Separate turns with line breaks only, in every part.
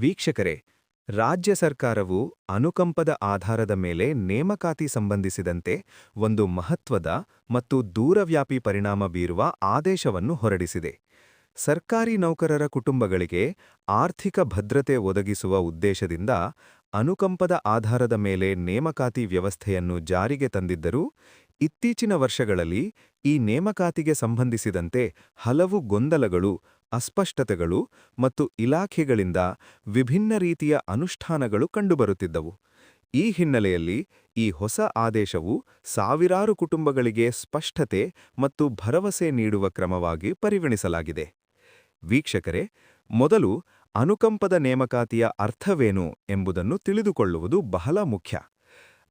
ವೀಕ್ಷಕರೇ, ರಾಜ್ಯ ಸರ್ಕಾರವು ಅನುಕಂಪದ ಆಧಾರದ ಮೇಲೆ ನೇಮಕಾತಿ ಸಂಬಂಧಿಸಿದಂತೆ ಒಂದು ಮಹತ್ವದ ಮತ್ತು ದೂರವ್ಯಾಪಿ ಪರಿಣಾಮ ಬೀರುವ ಆದೇಶವನ್ನು ಹೊರಡಿಸಿದೆ. ಸರ್ಕಾರಿ ನೌಕರರ ಕುಟುಂಬಗಳಿಗೆ ಆರ್ಥಿಕ ಭದ್ರತೆ ಒದಗಿಸುವ ಉದ್ದೇಶದಿಂದ ಅನುಕಂಪದ ಆಧಾರದ ಮೇಲೆ ನೇಮಕಾತಿ ವ್ಯವಸ್ಥೆಯನ್ನು ಜಾರಿಗೆ ತಂದಿದ್ದರೂ, ಇತ್ತೀಚಿನ ವರ್ಷಗಳಲ್ಲಿ ಈ ನೇಮಕಾತಿಗೆ ಸಂಬಂಧಿಸಿದಂತೆ ಹಲವು ಗೊಂದಲಗಳು ಅಸ್ಪಷ್ಟತೆಗಳು ಮತ್ತು ಇಲಾಖೆಗಳಿಂದ ವಿಭಿನ್ನ ರೀತಿಯ ಅನುಷ್ಠಾನಗಳು ಕಂಡುಬರುತ್ತಿದ್ದವು. ಈ ಹಿನ್ನೆಲೆಯಲ್ಲಿ ಈ ಹೊಸ ಆದೇಶವು ಸಾವಿರಾರು ಕುಟುಂಬಗಳಿಗೆ ಸ್ಪಷ್ಟತೆ ಮತ್ತು ಭರವಸೆ ನೀಡುವ ಕ್ರಮವಾಗಿ ಪರಿಗಣಿಸಲಾಗಿದೆ. ವೀಕ್ಷಕರೇ, ಮೊದಲು ಅನುಕಂಪದ ನೇಮಕಾತಿಯ ಅರ್ಥವೇನು ಎಂಬುದನ್ನು ತಿಳಿದುಕೊಳ್ಳುವುದು ಬಹಳ ಮುಖ್ಯ.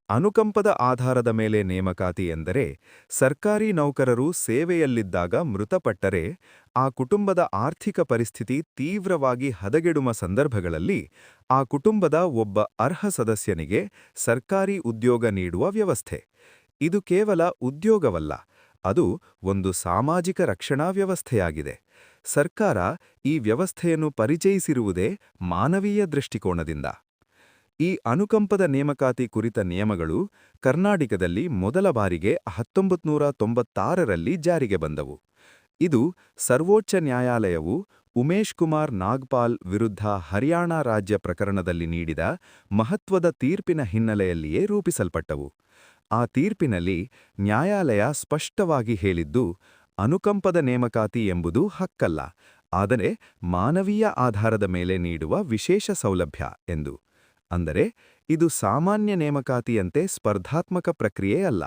ಅನುಕಂಪದ ಆಧಾರದ ಮೇಲೆ ನೇಮಕಾತಿ ಎಂದರೆ ಸರ್ಕಾರಿ ನೌಕರರು ಸೇವೆಯಲ್ಲಿದ್ದಾಗ ಮೃತಪಟ್ಟರೆ ಆ ಕುಟುಂಬದ ಆರ್ಥಿಕ ಪರಿಸ್ಥಿತಿ ತೀವ್ರವಾಗಿ ಹದಗೆಡುವ ಸಂದರ್ಭಗಳಲ್ಲಿ ಆ ಕುಟುಂಬದ ಒಬ್ಬ ಅರ್ಹ ಸದಸ್ಯನಿಗೆ ಸರ್ಕಾರಿ ಉದ್ಯೋಗ ನೀಡುವ ವ್ಯವಸ್ಥೆ. ಇದು ಕೇವಲ ಉದ್ಯೋಗವಲ್ಲ, ಅದು ಒಂದು ಸಾಮಾಜಿಕ ರಕ್ಷಣಾ ವ್ಯವಸ್ಥೆಯಾಗಿದೆ. ಸರ್ಕಾರ ಈ ವ್ಯವಸ್ಥೆಯನ್ನು ಪರಿಚಯಿಸಿರುವುದೇ ಮಾನವೀಯ ದೃಷ್ಟಿಕೋನದಿಂದ. ಈ ಅನುಕಂಪದ ನೇಮಕಾತಿ ಕುರಿತ ನಿಯಮಗಳು ಕರ್ನಾಟಕದಲ್ಲಿ ಮೊದಲ ಬಾರಿಗೆ ಹತ್ತೊಂಬತ್ನೂರ ತೊಂಬತ್ತಾರರಲ್ಲಿ ಜಾರಿಗೆ ಬಂದವು. ಇದು ಸರ್ವೋಚ್ಚ ನ್ಯಾಯಾಲಯವು ಉಮೇಶ್ ಕುಮಾರ್ ನಾಗ್ಪಾಲ್ ವಿರುದ್ಧ ಹರಿಯಾಣ ರಾಜ್ಯ ಪ್ರಕರಣದಲ್ಲಿ ನೀಡಿದ ಮಹತ್ವದ ತೀರ್ಪಿನ ಹಿನ್ನೆಲೆಯಲ್ಲಿಯೇ ರೂಪಿಸಲ್ಪಟ್ಟವು. ಆ ತೀರ್ಪಿನಲ್ಲಿ ನ್ಯಾಯಾಲಯ ಸ್ಪಷ್ಟವಾಗಿ ಹೇಳಿದ್ದು, ಅನುಕಂಪದ ನೇಮಕಾತಿ ಎಂಬುದು ಹಕ್ಕಲ್ಲ, ಆದರೆ ಮಾನವೀಯ ಆಧಾರದ ಮೇಲೆ ನೀಡುವ ವಿಶೇಷ ಸೌಲಭ್ಯ ಎಂದು. ಅಂದರೆ ಇದು ಸಾಮಾನ್ಯ ನೇಮಕಾತಿಯಂತೆ ಸ್ಪರ್ಧಾತ್ಮಕ ಪ್ರಕ್ರಿಯೆ ಅಲ್ಲ,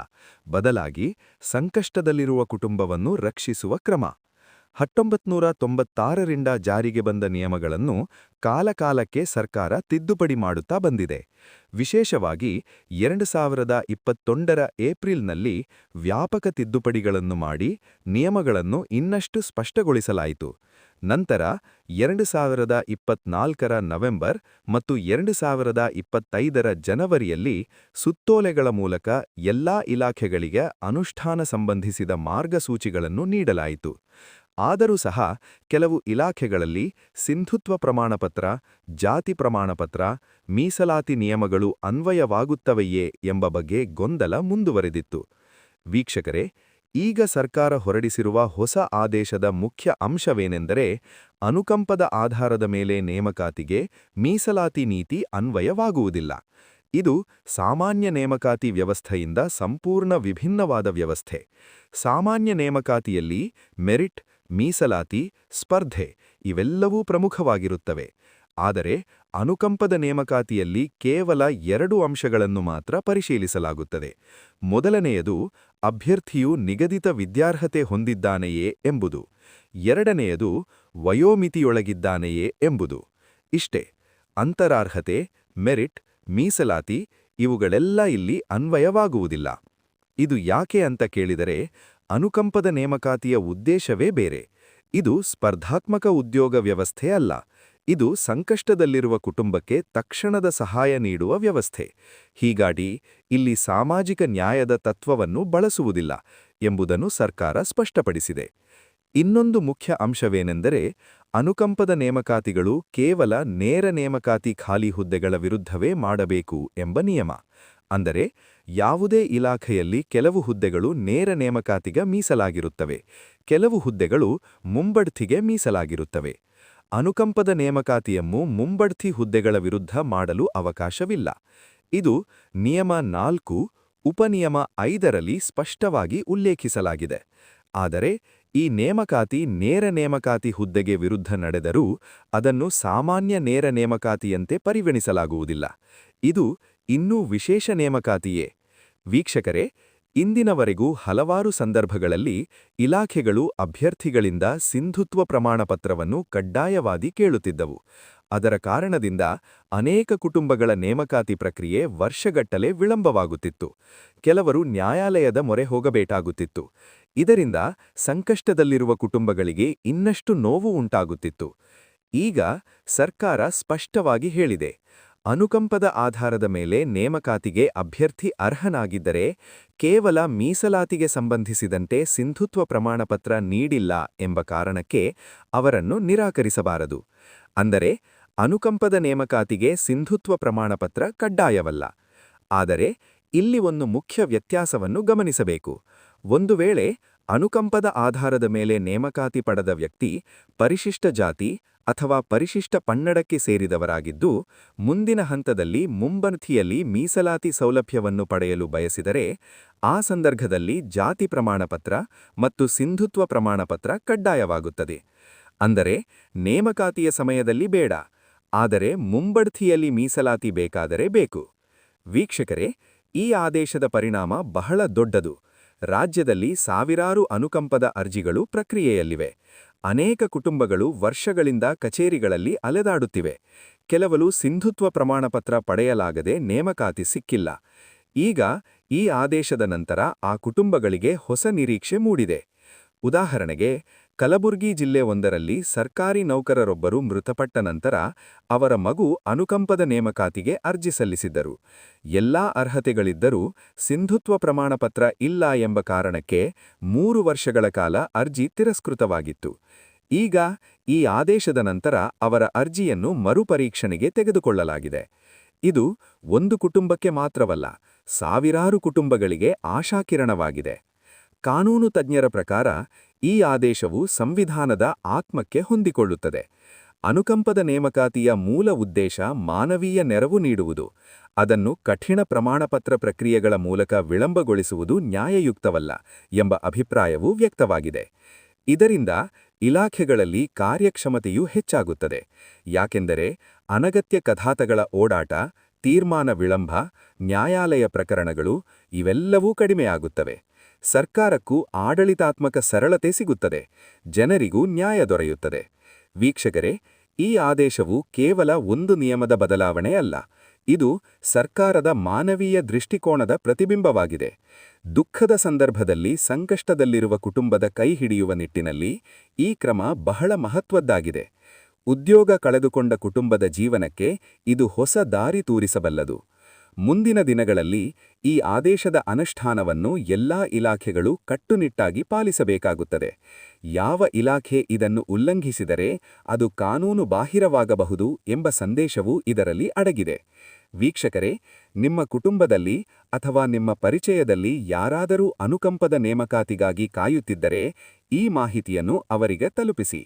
ಬದಲಾಗಿ ಸಂಕಷ್ಟದಲ್ಲಿರುವ ಕುಟುಂಬವನ್ನು ರಕ್ಷಿಸುವ ಕ್ರಮ. ಹತ್ತೊಂಬತ್ನೂರ ತೊಂಬತ್ತಾರರಿಂದ ಜಾರಿಗೆ ಬಂದ ನಿಯಮಗಳನ್ನು ಕಾಲಕಾಲಕ್ಕೆ ಸರ್ಕಾರ ತಿದ್ದುಪಡಿ ಮಾಡುತ್ತಾ ಬಂದಿದೆ. ವಿಶೇಷವಾಗಿ ಎರಡು ಸಾವಿರದ ಇಪ್ಪತ್ತೊಂದರ ಏಪ್ರಿಲ್ನಲ್ಲಿ ವ್ಯಾಪಕ ತಿದ್ದುಪಡಿಗಳನ್ನು ಮಾಡಿ ನಿಯಮಗಳನ್ನು ಇನ್ನಷ್ಟು ಸ್ಪಷ್ಟಗೊಳಿಸಲಾಯಿತು. ನಂತರ ಎರಡು ಸಾವಿರದ ಇಪ್ಪತ್ನಾಲ್ಕರ ನವೆಂಬರ್ ಮತ್ತು ಎರಡು ಸಾವಿರದ ಇಪ್ಪತ್ತೈದರ ಜನವರಿಯಲ್ಲಿ ಸುತ್ತೋಲೆಗಳ ಮೂಲಕ ಎಲ್ಲಾ ಇಲಾಖೆಗಳಿಗೆ ಅನುಷ್ಠಾನ ಸಂಬಂಧಿಸಿದ ಮಾರ್ಗಸೂಚಿಗಳನ್ನು ನೀಡಲಾಯಿತು. ಆದರೂ ಸಹ ಕೆಲವು ಇಲಾಖೆಗಳಲ್ಲಿ ಸಿಂಧುತ್ವ ಪ್ರಮಾಣಪತ್ರ, ಜಾತಿ ಪ್ರಮಾಣಪತ್ರ, ಮೀಸಲಾತಿ ನಿಯಮಗಳು ಅನ್ವಯವಾಗುತ್ತವೆಯೇ ಎಂಬ ಬಗ್ಗೆ ಗೊಂದಲ ಮುಂದುವರೆದಿತ್ತು. ವೀಕ್ಷಕರೇ ಈಗ ಸರ್ಕಾರ ಹೊರಡಿಸಿರುವ ಹೊಸ ಆದೇಶದ ಮುಖ್ಯ ಅಂಶವೇನೆಂದರೆ ಅನುಕಂಪದ ಆಧಾರದ ಮೇಲೆ ನೇಮಕಾತಿಗೆ ಮೀಸಲಾತಿ ನೀತಿ ಅನ್ವಯವಾಗುವುದಿಲ್ಲ. ಇದು ಸಾಮಾನ್ಯ ನೇಮಕಾತಿ ವ್ಯವಸ್ಥೆಯಿಂದ ಸಂಪೂರ್ಣ ವಿಭಿನ್ನವಾದ ವ್ಯವಸ್ಥೆ. ಸಾಮಾನ್ಯ ನೇಮಕಾತಿಯಲ್ಲಿ ಮೆರಿಟ್, ಮೀಸಲಾತಿ, ಸ್ಪರ್ಧೆ ಇವೆಲ್ಲವೂ ಪ್ರಮುಖವಾಗಿರುತ್ತವೆ. ಆದರೆ ಅನುಕಂಪದ ನೇಮಕಾತಿಯಲ್ಲಿ ಕೇವಲ ಎರಡು ಅಂಶಗಳನ್ನು ಮಾತ್ರ ಪರಿಶೀಲಿಸಲಾಗುತ್ತದೆ. ಮೊದಲನೆಯದು, ಅಭ್ಯರ್ಥಿಯು ನಿಗದಿತ ವಿದ್ಯಾರ್ಹತೆ ಹೊಂದಿದ್ದಾನೆಯೇ ಎಂಬುದು. ಎರಡನೆಯದು, ವಯೋಮಿತಿಯೊಳಗಿದ್ದಾನೆಯೇ ಎಂಬುದು. ಇಷ್ಟೇ, ಅಂತರಾರ್ಹತೆ, ಮೆರಿಟ್, ಮೀಸಲಾತಿ ಇವುಗಳೆಲ್ಲ ಇಲ್ಲಿ ಅನ್ವಯವಾಗುವುದಿಲ್ಲ. ಇದು ಯಾಕೆ ಅಂತ ಕೇಳಿದರೆ, ಅನುಕಂಪದ ನೇಮಕಾತಿಯ ಉದ್ದೇಶವೇ ಬೇರೆ. ಇದು ಸ್ಪರ್ಧಾತ್ಮಕ ಉದ್ಯೋಗ ವ್ಯವಸ್ಥೆ ಅಲ್ಲ. ಇದು ಸಂಕಷ್ಟದಲ್ಲಿರುವ ಕುಟುಂಬಕ್ಕೆ ತಕ್ಷಣದ ಸಹಾಯ ನೀಡುವ ವ್ಯವಸ್ಥೆ. ಹೀಗಾಗಿ ಇಲ್ಲಿ ಸಾಮಾಜಿಕ ನ್ಯಾಯದ ತತ್ವವನ್ನು ಬಳಸುವುದಿಲ್ಲ ಎಂಬುದನ್ನು ಸರ್ಕಾರ ಸ್ಪಷ್ಟಪಡಿಸಿದೆ. ಇನ್ನೊಂದು ಮುಖ್ಯ ಅಂಶವೇನೆಂದರೆ ಅನುಕಂಪದ ನೇಮಕಾತಿಗಳು ಕೇವಲ ನೇರ ನೇಮಕಾತಿ ಖಾಲಿ ಹುದ್ದೆಗಳ ವಿರುದ್ಧವೇ ಮಾಡಬೇಕು ಎಂಬ ನಿಯಮ. ಅಂದರೆ ಯಾವುದೇ ಇಲಾಖೆಯಲ್ಲಿ ಕೆಲವು ಹುದ್ದೆಗಳು ನೇರ ನೇಮಕಾತಿಗ ಮೀಸಲಾಗಿರುತ್ತವೆ. ಕೆಲವು ಹುದ್ದೆಗಳು ಮುಂಬಡ್ತಿಗೆ ಮೀಸಲಾಗಿರುತ್ತವೆ. ಅನುಕಂಪದ ನೇಮಕಾತಿಯನ್ನು ಮುಂಬಡ್ತಿ ಹುದ್ದೆಗಳ ವಿರುದ್ಧ ಮಾಡಲು ಅವಕಾಶವಿಲ್ಲ. ಇದು ನಿಯಮ ನಾಲ್ಕು, ಉಪನಿಯಮ ಐದರಲ್ಲಿ ಸ್ಪಷ್ಟವಾಗಿ ಉಲ್ಲೇಖಿಸಲಾಗಿದೆ. ಆದರೆ, ಈ ನೇಮಕಾತಿ ನೇರ ನೇಮಕಾತಿ ಹುದ್ದೆಗೆ ವಿರುದ್ಧ ನಡೆದರೂ ಅದನ್ನು ಸಾಮಾನ್ಯ ನೇರ ನೇಮಕಾತಿಯಂತೆ ಪರಿಗಣಿಸಲಾಗುವುದಿಲ್ಲ. ಇದು ಇನ್ನೂ ವಿಶೇಷ ನೇಮಕಾತಿಯೇ. ವೀಕ್ಷಕರೇ ಇಂದಿನವರೆಗೂ ಹಲವಾರು ಸಂದರ್ಭಗಳಲ್ಲಿ ಇಲಾಖೆಗಳು ಅಭ್ಯರ್ಥಿಗಳಿಂದ ಸಿಂಧುತ್ವ ಪ್ರಮಾಣಪತ್ರವನ್ನು ಕಡ್ಡಾಯವಾಗಿ ಕೇಳುತ್ತಿದ್ದವು. ಅದರ ಕಾರಣದಿಂದ ಅನೇಕ ಕುಟುಂಬಗಳ ನೇಮಕಾತಿ ಪ್ರಕ್ರಿಯೆ ವರ್ಷಗಟ್ಟಲೆ ವಿಳಂಬವಾಗುತ್ತಿತ್ತು. ಕೆಲವರು ನ್ಯಾಯಾಲಯದ ಮೊರೆ ಹೋಗಬೇಕಾಗುತ್ತಿತ್ತು. ಇದರಿಂದ ಸಂಕಷ್ಟದಲ್ಲಿರುವ ಕುಟುಂಬಗಳಿಗೆ ಇನ್ನಷ್ಟು ನೋವು ಉಂಟಾಗುತ್ತಿತ್ತು. ಈಗ ಸರ್ಕಾರ ಸ್ಪಷ್ಟವಾಗಿ ಹೇಳಿದೆ. ಅನುಕಂಪದ ಆಧಾರದ ಮೇಲೆ ನೇಮಕಾತಿಗೆ ಅಭ್ಯರ್ಥಿ ಅರ್ಹನಾಗಿದ್ದರೆ ಕೇವಲ ಮೀಸಲಾತಿಗೆ ಸಂಬಂಧಿಸಿದಂತೆ ಸಿಂಧುತ್ವ ಪ್ರಮಾಣಪತ್ರ ನೀಡಿಲ್ಲ ಎಂಬ ಕಾರಣಕ್ಕೆ ಅವರನ್ನು ನಿರಾಕರಿಸಬಾರದು. ಅಂದರೆ ಅನುಕಂಪದ ನೇಮಕಾತಿಗೆ ಸಿಂಧುತ್ವ ಪ್ರಮಾಣಪತ್ರ ಕಡ್ಡಾಯವಲ್ಲ. ಆದರೆ ಇಲ್ಲಿ ಒಂದು ಮುಖ್ಯ ವ್ಯತ್ಯಾಸವನ್ನು ಗಮನಿಸಬೇಕು. ಒಂದು ವೇಳೆ ಅನುಕಂಪದ ಆಧಾರದ ಮೇಲೆ ನೇಮಕಾತಿ ಪಡೆದ ವ್ಯಕ್ತಿ ಪರಿಶಿಷ್ಟ ಜಾತಿ ಅಥವಾ ಪರಿಶಿಷ್ಟ ಪನ್ನಡಕ್ಕೆ ಸೇರಿದವರಾಗಿದ್ದು, ಮುಂದಿನ ಹಂತದಲ್ಲಿ ಮುಂಬರ್ತಿಯಲ್ಲಿ ಮೀಸಲಾತಿ ಸೌಲಭ್ಯವನ್ನು ಪಡೆಯಲು ಬಯಸಿದರೆ, ಆ ಸಂದರ್ಭದಲ್ಲಿ ಜಾತಿ ಪ್ರಮಾಣಪತ್ರ ಮತ್ತು ಸಿಂಧುತ್ವ ಪ್ರಮಾಣಪತ್ರ ಕಡ್ಡಾಯವಾಗುತ್ತದೆ. ಅಂದರೆ ನೇಮಕಾತಿಯ ಸಮಯದಲ್ಲಿ ಬೇಡ, ಆದರೆ ಮುಂಬಡ್ತಿಯಲ್ಲಿ ಮೀಸಲಾತಿ ಬೇಕಾದರೆ ಬೇಕು. ವೀಕ್ಷಕರೇ, ಈ ಆದೇಶದ ಪರಿಣಾಮ ಬಹಳ ದೊಡ್ಡದು. ರಾಜ್ಯದಲ್ಲಿ ಸಾವಿರಾರು ಅನುಕಂಪದ ಅರ್ಜಿಗಳು ಪ್ರಕ್ರಿಯೆಯಲ್ಲಿವೆ. ಅನೇಕ ಕುಟುಂಬಗಳು ವರ್ಷಗಳಿಂದ ಕಚೇರಿಗಳಲ್ಲಿ ಅಲೆದಾಡುತ್ತಿವೆ. ಕೆಲವರು ಸಿಂಧುತ್ವ ಪ್ರಮಾಣಪತ್ರ ಪಡೆಯಲಾಗದೆ ನೇಮಕಾತಿ ಸಿಕ್ಕಿಲ್ಲ. ಈಗ ಈ ಆದೇಶದ ನಂತರ ಆ ಕುಟುಂಬಗಳಿಗೆ ಹೊಸ ನಿರೀಕ್ಷೆ ಮೂಡಿದೆ. ಉದಾಹರಣೆಗೆ ಕಲಬುರ್ಗಿ ಜಿಲ್ಲೆ ಒಂದರಲ್ಲಿ ಸರ್ಕಾರಿ ನೌಕರರೊಬ್ಬರು ಮೃತಪಟ್ಟ ನಂತರ ಅವರ ಮಗು ಅನುಕಂಪದ ನೇಮಕಾತಿಗೆ ಅರ್ಜಿ ಸಲ್ಲಿಸಿದ್ದರು. ಎಲ್ಲಾ ಅರ್ಹತೆಗಳಿದ್ದರೂ ಸಿಂಧುತ್ವ ಪ್ರಮಾಣಪತ್ರ ಇಲ್ಲ ಎಂಬ ಕಾರಣಕ್ಕೆ ಮೂರು ವರ್ಷಗಳ ಕಾಲ ಅರ್ಜಿ ತಿರಸ್ಕೃತವಾಗಿತ್ತು. ಈಗ ಈ ಆದೇಶದ ನಂತರ ಅವರ ಅರ್ಜಿಯನ್ನು ಮರುಪರೀಕ್ಷಣೆಗೆ ತೆಗೆದುಕೊಳ್ಳಲಾಗಿದೆ. ಇದು ಒಂದು ಕುಟುಂಬಕ್ಕೆ ಮಾತ್ರವಲ್ಲ, ಸಾವಿರಾರು ಕುಟುಂಬಗಳಿಗೆ ಆಶಾಕಿರಣವಾಗಿದೆ. ಕಾನೂನು ತಜ್ಞರ ಪ್ರಕಾರ ಈ ಆದೇಶವು ಸಂವಿಧಾನದ ಆತ್ಮಕ್ಕೆ ಹೊಂದಿಕೊಳ್ಳುತ್ತದೆ. ಅನುಕಂಪದ ನೇಮಕಾತಿಯ ಮೂಲ ಉದ್ದೇಶ ಮಾನವೀಯ ನೆರವು ನೀಡುವುದು. ಅದನ್ನು ಕಠಿಣ ಪ್ರಮಾಣಪತ್ರ ಪ್ರಕ್ರಿಯೆಗಳ ಮೂಲಕ ವಿಳಂಬಗೊಳಿಸುವುದು ನ್ಯಾಯಯುಕ್ತವಲ್ಲ ಎಂಬ ಅಭಿಪ್ರಾಯವು ವ್ಯಕ್ತವಾಗಿದೆ. ಇದರಿಂದ ಇಲಾಖೆಗಳಲ್ಲಿ ಕಾರ್ಯಕ್ಷಮತೆಯೂ ಹೆಚ್ಚಾಗುತ್ತದೆ. ಯಾಕೆಂದರೆ ಅನಗತ್ಯ ಕಥಾತಗಳ ಓಡಾಟ, ತೀರ್ಮಾನ ವಿಳಂಬ, ನ್ಯಾಯಾಲಯ ಪ್ರಕರಣಗಳು ಇವೆಲ್ಲವೂ ಕಡಿಮೆಯಾಗುತ್ತವೆ. ಸರ್ಕಾರಕ್ಕೂ ಆಡಳಿತಾತ್ಮಕ ಸರಳತೆ ಸಿಗುತ್ತದೆ, ಜನರಿಗೂ ನ್ಯಾಯ ದೊರೆಯುತ್ತದೆ. ವೀಕ್ಷಕರೇ, ಈ ಆದೇಶವು ಕೇವಲ ಒಂದು ನಿಯಮದ ಬದಲಾವಣೆಯಲ್ಲ ಇದು ಸರ್ಕಾರದ ಮಾನವೀಯ ದೃಷ್ಟಿಕೋನದ ಪ್ರತಿಬಿಂಬವಾಗಿದೆ. ದುಃಖದ ಸಂದರ್ಭದಲ್ಲಿ ಸಂಕಷ್ಟದಲ್ಲಿರುವ ಕುಟುಂಬದ ಕೈ ಹಿಡಿಯುವ ನಿಟ್ಟಿನಲ್ಲಿ ಈ ಕ್ರಮ ಬಹಳ ಮಹತ್ವದ್ದಾಗಿದೆ. ಉದ್ಯೋಗ ಕಳೆದುಕೊಂಡ ಕುಟುಂಬದ ಜೀವನಕ್ಕೆ ಇದು ಹೊಸ ದಾರಿ ತೋರಿಸಬಲ್ಲದು. ಮುಂದಿನ ದಿನಗಳಲ್ಲಿ ಈ ಆದೇಶದ ಅನುಷ್ಠಾನವನ್ನು ಎಲ್ಲಾ ಇಲಾಖೆಗಳು ಕಟ್ಟುನಿಟ್ಟಾಗಿ ಪಾಲಿಸಬೇಕಾಗುತ್ತದೆ. ಯಾವ ಇಲಾಖೆ ಇದನ್ನು ಉಲ್ಲಂಘಿಸಿದರೆ ಅದು ಕಾನೂನು ಬಾಹಿರವಾಗಬಹುದು ಎಂಬ ಸಂದೇಶವೂ ಇದರಲ್ಲಿ ಅಡಗಿದೆ. ವೀಕ್ಷಕರೇ, ನಿಮ್ಮ ಕುಟುಂಬದಲ್ಲಿ ಅಥವಾ ನಿಮ್ಮ ಪರಿಚಯದಲ್ಲಿ ಯಾರಾದರೂ ಅನುಕಂಪದ ನೇಮಕಾತಿಗಾಗಿ ಕಾಯುತ್ತಿದ್ದರೆ ಈ ಮಾಹಿತಿಯನ್ನು ಅವರಿಗೆ ತಲುಪಿಸಿ.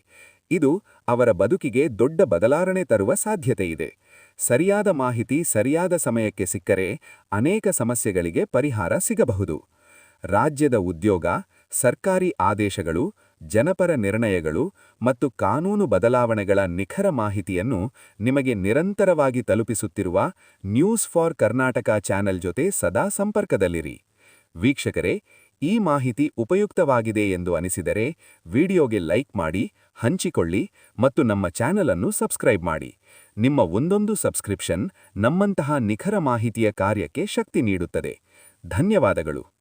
ಇದು ಅವರ ಬದುಕಿಗೆ ದೊಡ್ಡ ಬದಲಾವಣೆ ತರುವ ಸಾಧ್ಯತೆಯಿದೆ. ಸರಿಯಾದ ಮಾಹಿತಿ ಸರಿಯಾದ ಸಮಯಕ್ಕೆ ಸಿಕ್ಕರೆ ಅನೇಕ ಸಮಸ್ಯೆಗಳಿಗೆ ಪರಿಹಾರ ಸಿಗಬಹುದು. ರಾಜ್ಯದ ಉದ್ಯೋಗ, ಸರ್ಕಾರಿ ಆದೇಶಗಳು, ಜನಪರ ನಿರ್ಣಯಗಳು ಮತ್ತು ಕಾನೂನು ಬದಲಾವಣೆಗಳ ನಿಖರ ಮಾಹಿತಿಯನ್ನು ನಿಮಗೆ ನಿರಂತರವಾಗಿ ತಲುಪಿಸುತ್ತಿರುವ ನ್ಯೂಸ್ ಫಾರ್ ಕರ್ನಾಟಕ ಚಾನೆಲ್ ಜೊತೆ ಸದಾ ಸಂಪರ್ಕದಲ್ಲಿರಿ. ವೀಕ್ಷಕರೇ, ಈ ಮಾಹಿತಿ ಉಪಯುಕ್ತವಾಗಿದೆ ಎಂದು ಅನಿಸಿದರೆ ವಿಡಿಯೋಗೆ ಲೈಕ್ ಮಾಡಿ, ಹಂಚಿಕೊಳ್ಳಿ ಮತ್ತು ನಮ್ಮ ಚಾನಲ್ ಅನ್ನು ಸಬ್ಸ್ಕ್ರೈಬ್ ಮಾಡಿ. ನಿಮ್ಮ ಒಂದೊಂದು ಸಬ್ಸ್ಕ್ರಿಪ್ಷನ್ ನಮ್ಮಂತಹ ನಿಖರ ಮಾಹಿತಿಯ ಕಾರ್ಯಕ್ಕೆ ಶಕ್ತಿ ನೀಡುತ್ತದೆ. ಧನ್ಯವಾದಗಳು.